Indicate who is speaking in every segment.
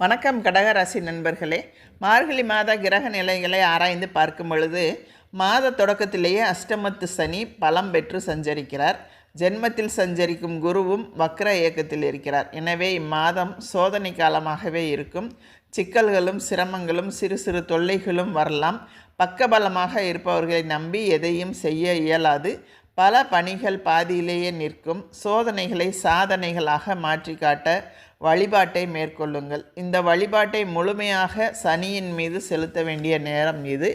Speaker 1: வணக்கம் கடகராசி நண்பர்களே. மார்கழி மாத கிரக நிலைகளை ஆராய்ந்து பார்க்கும் பொழுது மாத தொடக்கத்திலேயே அஷ்டமத்து சனி பலம் பெற்று சஞ்சரிக்கிறார். ஜென்மத்தில் சஞ்சரிக்கும் குருவும் வக்ர இயக்கத்தில் இருக்கிறார். எனவே இம்மாதம் சோதனை காலமாகவே இருக்கும். சிக்கல்களும் சிரமங்களும் சிறு சிறு தொல்லைகளும் வரலாம். பக்கபலமாக இருப்பவர்களை நம்பி எதையும் செய்ய இயலாது. பல பணிகள் பாதியிலேயே நிற்கும். சோதனைகளை சாதனைகளாக மாற்றி காட்ட வழிபாட்டை மேற்கொள்ளுங்கள். இந்த வழிபாட்டை முழுமையாக சனியின் மீது செலுத்த வேண்டிய நேரம் இது.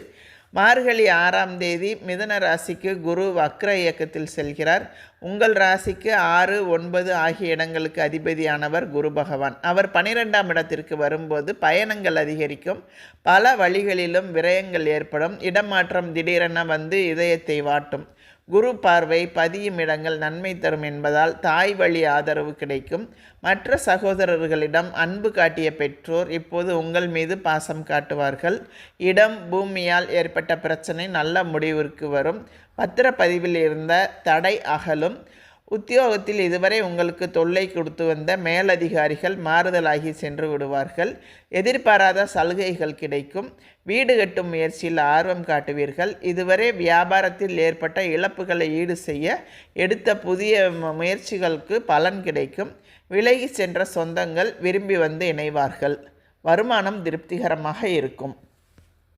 Speaker 1: மார்கழி ஆறாம் தேதி மிதன ராசிக்கு குரு வக்ர இயக்கத்தில் செல்கிறார். உங்கள் ராசிக்கு ஆறு ஒன்பது ஆகிய இடங்களுக்கு அதிபதியானவர் குரு பகவான். அவர் பனிரெண்டாம் இடத்திற்கு வரும்போது பயணங்கள் அதிகரிக்கும். பல வழிகளிலும் விரயங்கள் ஏற்படும். இடமாற்றம் திடீரென வந்து இதயத்தை வாட்டும். குரு பார்வை பதியும் இடங்கள் நன்மை தரும் என்பதால் தாய் வழி ஆதரவு கிடைக்கும். மற்ற சகோதரர்களிடம் அன்பு காட்டிய பெற்றோர் இப்போது உங்கள் மீது பாசம் காட்டுவார்கள். இடம் பூமியால் ஏற்பட்ட பிரச்சனை நல்ல முடிவிற்கு வரும். பத்திரப்பதிவில் இருந்த தடை அகலும். உத்தியோகத்தில் இதுவரை உங்களுக்கு தொல்லை கொடுத்து வந்த மேலதிகாரிகள் மாறுதலாகி சென்று விடுவார்கள். எதிர்பாராத சலுகைகள் கிடைக்கும். வீடு கட்டும் முயற்சியில் ஆர்வம் காட்டுவீர்கள். இதுவரை வியாபாரத்தில் ஏற்பட்ட இழப்புகளை ஈடு செய்ய எடுத்த புதிய முயற்சிகளுக்கு பலன் கிடைக்கும். விலகி சென்ற சொந்தங்கள் விரும்பி வந்து இணைவார்கள். வருமானம் திருப்திகரமாக இருக்கும்.